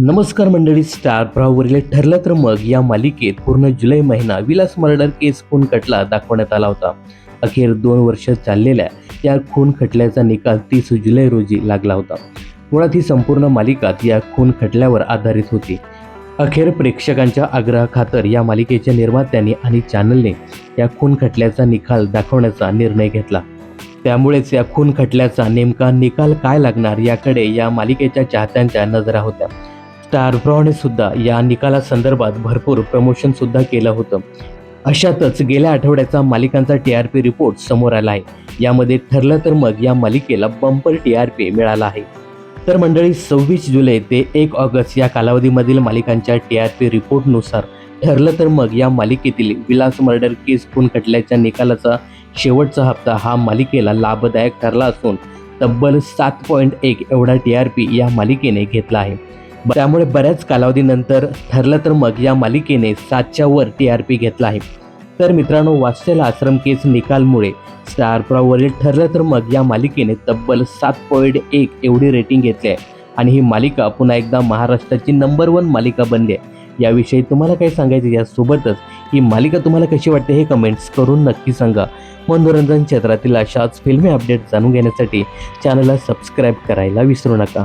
नमस्कार मंडळी स्टार प्रवाहवरील ठरलं तर मग या मालिकेत पूर्ण जुलै महिना विलास मर्डर केस खून खटला दाखवण्यात आला होता. अखेर दोन वर्ष चाललेल्या या खून खटल्याचा निकाल तीस जुलै रोजी लागला होता. मुळात ही संपूर्ण मालिकात या खून खटल्यावर आधारित होती. अखेर प्रेक्षकांच्या आग्रहाखातर या मालिकेच्या निर्मात्यांनी आणि चॅनलने या खून खटल्याचा निकाल दाखवण्याचा निर्णय घेतला. त्यामुळेच या खून खटल्याचा नेमका निकाल काय लागणार याकडे या मालिकेच्या चाहत्यांच्या नजरा होत्या. स्टार प्रॉने सुद्धा या निकालासंदर्भात भरपूर प्रमोशन सुद्धा केलं होतं. अशातच गेल्या आठवड्याचा मालिकांचा टी आर पी रिपोर्ट समोर आला आहे. यामध्ये ठरलं तर मग या मालिकेला बंपर टी आर पी मिळाला आहे. तर मंडळी सव्वीस जुलै ते एक ऑगस्ट या कालावधीमधील मालिकांच्या टी आर पी रिपोर्टनुसार ठरलं तर मग या मालिकेतील विलास मर्डर केस खून खटल्याच्या निकालाचा शेवटचा हप्ता हा मालिकेला लाभदायक ठरला असून तब्बल सात पॉईंट एक एवढा टी आर पी या मालिकेने घेतला आहे. त्यामुळे बऱ्याच कालावधीनंतर ठरलं तर मग या मालिकेने सातच्या वर टी आर पी घेतला आहे. तर मित्रांनो वात्सल आश्रम केस निकालमुळे स्टार प्रॉवरील ठरलं तर मग या मालिकेने तब्बल सात पॉईंट एक एवढी रेटिंग घेतली आहे. आणि ही मालिका पुन्हा एकदा महाराष्ट्राची नंबर वन मालिका बनली आहे. याविषयी तुम्हाला काय सांगायचं यासोबतच ही मालिका तुम्हाला कशी वाटते हे कमेंट्स करून नक्की सांगा. मनोरंजन क्षेत्रातील अशाच फिल्मी अपडेट जाणून घेण्यासाठी चॅनलला सबस्क्राईब करायला विसरू नका.